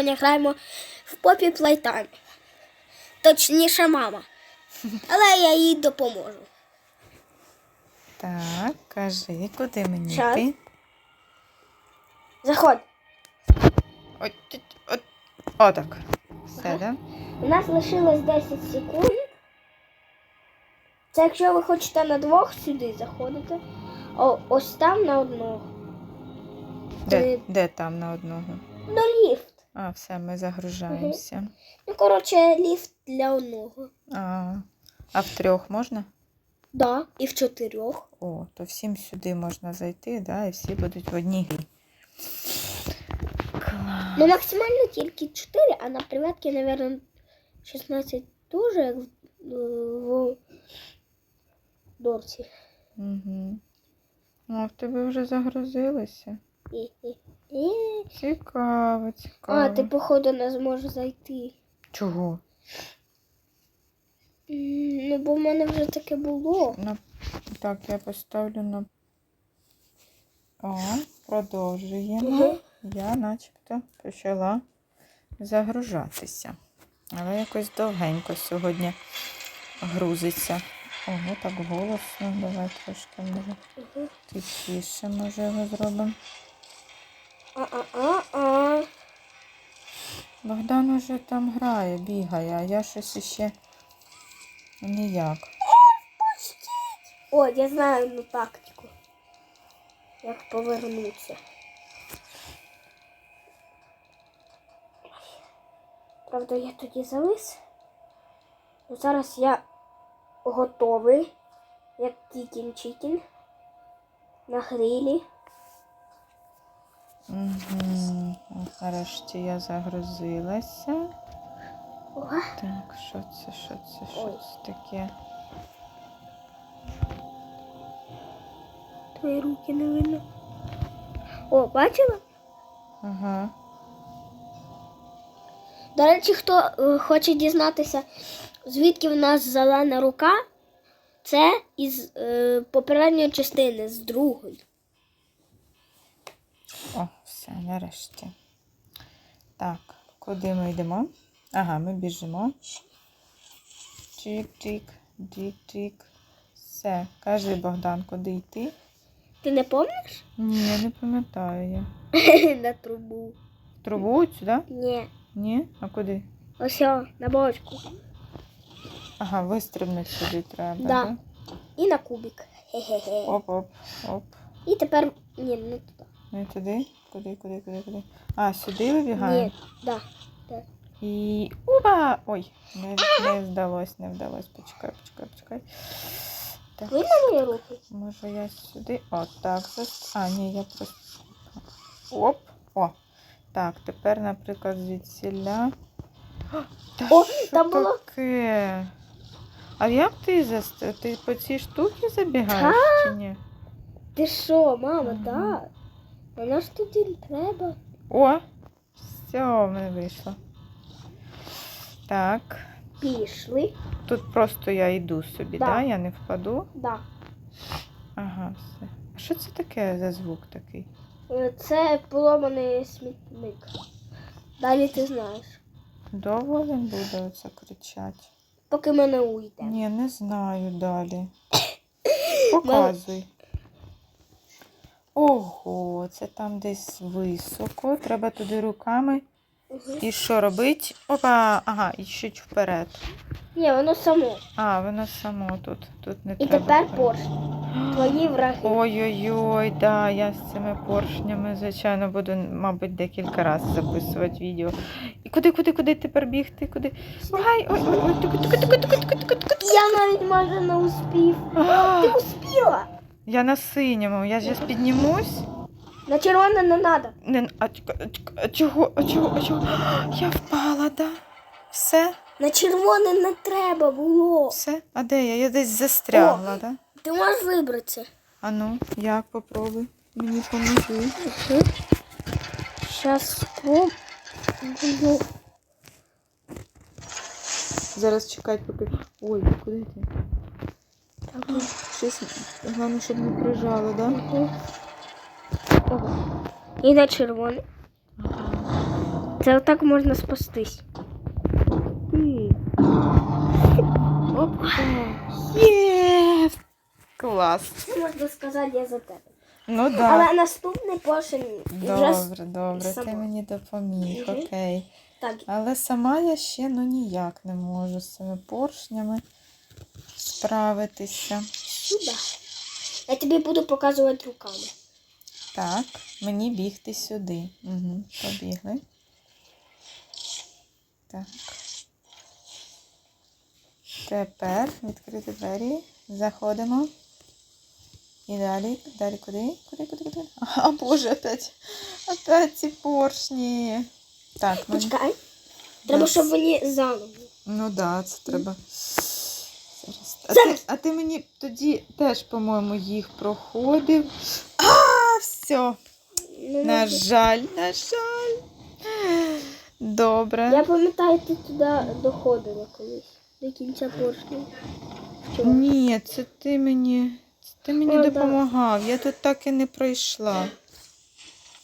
Сьогодні граємо в попі плейтайм. Точніше, мама. Але я їй допоможу. Так, кажи, куди мені Щас. йти? Заходь. От, от, от, отак. Все, да? У нас лишилось 10 секунд. Це якщо ви хочете на двох сюди заходите. О, ось там на одного. Де, Ти- де там на одного? Ну, ліфт. А, все, ми загружаємося. Ну, коротше, ліфт для одного. А, а в трьох можна? Да, і в чотирьох. О, то всім сюди можна зайти, да, і всі будуть в одній грі. Клас. Ну, максимально тільки 4, а на приватки, мабуть, 16 теж, як в, в дорці. Угу. О, в тебе вже загрузилося. Цікаво, цікаво. А, ти, походу, не зможеш зайти. Чого? Ну, бо в мене вже таке було. На... Так, я поставлю на. О, продовжуємо. Я начебто почала загружатися. Але якось довгенько сьогодні грузиться. Ого, так голосно. Давай трошки може Мгм. тихіше, може його зробимо. А-а-а-а. Богдан уже там грає, бігає, а я щось іще ніяк. О, я знаю одну тактику. Як повернутися. Правда, я тоді завис. Ну, зараз я готовий, як Кікін Чікін. На грилі. Угу. Нарешті я загрузилася. Так, що це, що це, що це таке? твої руки не видно. О, бачила? Ага. До речі, хто е, хоче дізнатися, звідки в нас зелена рука, це із е, попередньої частини, з другої. О, все, нарешті. Так, куди ми йдемо? Ага, ми біжимо. Чик-чик, чик-чик. Все. Кажи, Богдан, куди йти? Ти не пам'ятаєш? Ні, не пам'ятаю я. на трубу. В трубу сюди? Ні. Ні? А куди? Ось на бочку. Ага, вистрибнути сюди треба. Да. Да? І на кубик. Оп-оп, оп. І тепер. Ні, не туди. Не туди? Куди, куди, куди, куди? А, сюди вибігаємо? Ні, да. І. Опа! Ой, не, не вдалось, не вдалось. Почекай, почекай, почекай. Так, Видно мої руки? може я сюди. О, так. А, ні, я просто. Оп! О! Так, тепер, наприклад, звідсіля. Та О, що там було- таке? А як ти заст... Ти по цій штуці забігаєш чи ні? Ти що, мама, так. Вона ж тоді треба. О! Все, в мене вийшло. Так. Пішли. Тут просто я йду собі, Да. да? Я не впаду. Да. Ага, все. А що це таке за звук такий? Е, Це поломаний смітник. Далі ти знаєш. Довго він буде оце кричати? Поки ми не уйдемо. Ні, не знаю далі. Показуй. Ого, це там десь високо. Треба туди руками. Мгм. І що робить? Опа, ага, і чуть вперед. Ні, воно само. А, воно само тут. Тут не І треба. тепер поршні. Твої враги. Ой-ой-ой, да, я з цими поршнями, звичайно, буду, мабуть, декілька разів записувати відео. І куди, куди, куди тепер бігти? Куди? Ай, ой, ой, ой, туку, туку, туку, туку, туку, туку, туку. Я навіть майже не успів. Ти успіла. Я на синьому, я зараз піднімусь. На червоне не треба. Не, а, а, чого, а чого, а чого? Я впала, да? Все, На червоне не треба було. все. А де я? Я десь застрягла, да? Ти можеш вибратися. А ну, як попробуй. Мені поможи. Зараз спробую. Зараз чекать, поки. Ой, куди ти? Щось, головне, щоб не прижало, да? Ого. І на червоне. Це отак можна спастись. Опа. Є! Клас. Можна сказати, я за тебе. Ну так. Але наступний поршень вже Добре, добре, ти мені допоміг, Мгм. окей. так. Але сама я ще ну ніяк не можу з цими поршнями справитися. Сюди. Я тобі буду показувати руками. Так, мені бігти сюди. Угу, побігли. Так. Тепер відкрити двері. Заходимо. І далі, далі куди? Куди, куди, куди? А, боже, опять, опять ці поршні. Так, мені... Почекай. Треба, щоб вони заново. Ну так, да, це треба. А, ти, а ти мені тоді теж, по-моєму, їх проходив. А, все. Ну, На жаль, на жаль. Добре. Я пам'ятаю, ти туди доходила колись. До кінця поршня. Ні, це ти мені. Це ти мені О, да. допомагав. Я тут так і не пройшла.